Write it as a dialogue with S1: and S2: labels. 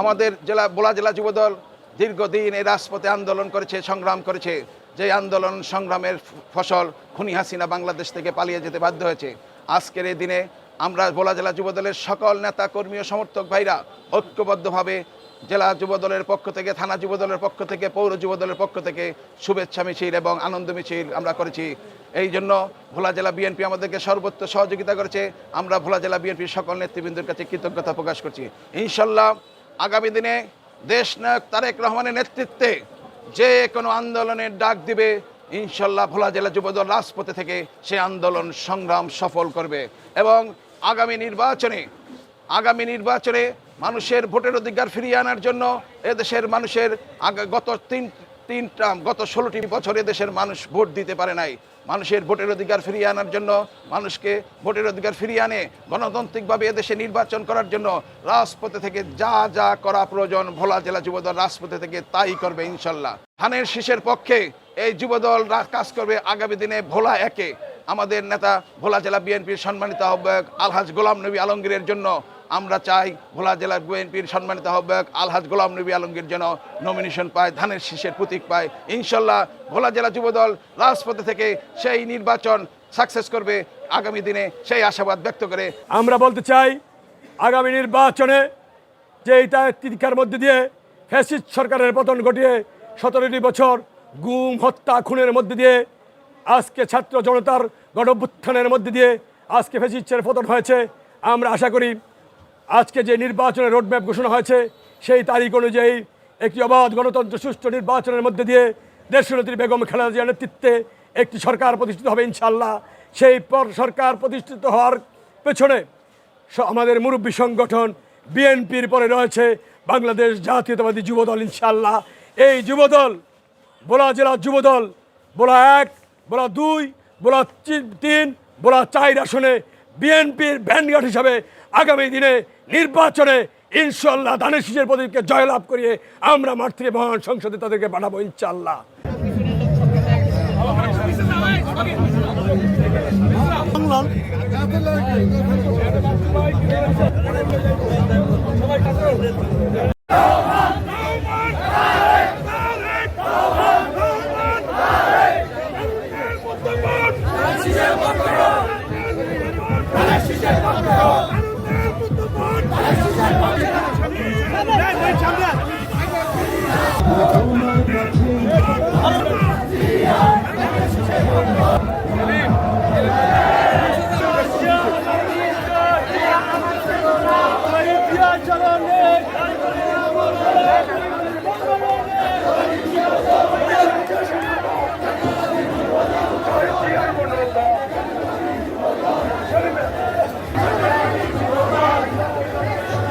S1: আমাদের জেলা, বোলা জেলা যুবদল দীর্ঘদিন এই রাজপথে আন্দোলন করেছে, সংগ্রাম করেছে। যে আন্দোলন, সংগ্রামের ফসল খুনি হাসিনা বাংলাদেশ থেকে পালিয়ে যেতে বাধ্য হয়েছে। আজকের এই দিনে আমরা ভোলা জেলা যুবদলের সকল নেতা, কর্মী ও সমর্থক ভাইরা ঐক্যবদ্ধভাবে জেলা যুবদলের পক্ষ থেকে, থানা যুবদলের পক্ষ থেকে, পৌর যুবদলের পক্ষ থেকে শুভেচ্ছা মিছিল এবং আনন্দ মিছিল আমরা করেছি। এই জন্য ভোলা জেলা বিএনপি আমাদেরকে সর্বোচ্চ সহযোগিতা করেছে। আমরা ভোলা জেলা বিএনপির সকল নেতৃবৃন্দের কাছে কৃতজ্ঞতা প্রকাশ করছি। ইনশাল্লাহ আগামী দিনে দেশ নায়ক তারেক রহমানের নেতৃত্বে যে কোনো আন্দোলনের ডাক দিবে, ইনশাল্লাহ ভোলা জেলা যুবদল রাজপথে থেকে সে আন্দোলন সংগ্রাম সফল করবে। এবং আগামী নির্বাচনে আগামী নির্বাচনে মানুষের ভোটের অধিকার ফিরিয়ে আনার জন্য এদেশের মানুষের গত তিন তিন তিনটা, গত ষোলোটি বছর দেশের মানুষ ভোট দিতে পারে নাই। মানুষের ভোটের অধিকার ফিরিয়ে আনার জন্য, মানুষকে ভোটের অধিকার ফিরিয়ে আনে গণতান্ত্রিকভাবে এদেশে নির্বাচন করার জন্য রাজপথে থেকে যা যা করা প্রয়োজন, ভোলা জেলা যুবদল রাজপথে থেকে তাই করবে ইনশাল্লাহ। ধানের শীষের পক্ষে এই যুবদল কাজ করবে আগামী দিনে ভোলা একে। আমাদের নেতা ভোলা জেলা বিএনপির সম্মানিত আহ্বায়ক আলহাজ গোলাম নবী আলমগীরের জন্য আমরা চাই ভোলা জেলা বিএনপির সম্মানিত আহ্বায়ক আলহাজ গোলাম নবী আলমগীর যেন নমিনেশন পায়, ধানের শীষের প্রতীক পায়। ইনশাল্লাহ ভোলা জেলা যুবদল রাজপথে থেকে সেই নির্বাচন সাকসেস করবে আগামী দিনে সেই আশাবাদ ব্যক্ত করে।
S2: আমরা বলতে চাই, আগামী নির্বাচনে যে এইটা তিরিকার মধ্যে দিয়ে ফ্যাসিস্ট সরকারের পতন ঘটিয়ে সতেরোটি বছর গুম, হত্যা, খুনের মধ্যে দিয়ে আজকে ছাত্র জনতার গণভ্যুত্থানের মধ্যে দিয়ে আজকে ফ্যাসিস্টের পতন হয়েছে। আমরা আশা করি আজকে যে নির্বাচনের রোডম্যাপ ঘোষণা হয়েছে, সেই তারিখ অনুযায়ী একটি অবাধ গণতন্ত্র সুষ্ঠু নির্বাচনের মধ্যে দিয়ে দেশনেত্রী বেগম খালেদা জিয়ার নেতৃত্বে একটি সরকার প্রতিষ্ঠিত হবে ইনশাল্লাহ সেই পর সরকার প্রতিষ্ঠিত হওয়ার পেছনে আমাদের মুরব্বী সংগঠন বিএনপির পরে রয়েছে বাংলাদেশ জাতীয়তাবাদী যুবদল ইনশাল্লাহ এই যুবদল, বোলা জেলার যুবদল, বোলা এক বোলা দুই, বলা তিন, বলা চার আসনে বিএনপির ভ্যানগার্ড হিসাবে আগামী দিনে নির্বাচনে ইনশাল্লাহ ধানের শীষের প্রতীককে জয়লাভ করিয়ে আমরা থেকে মহান সংসদে তাদেরকে পাঠাবো ইনশাল্লাহ
S3: Oh,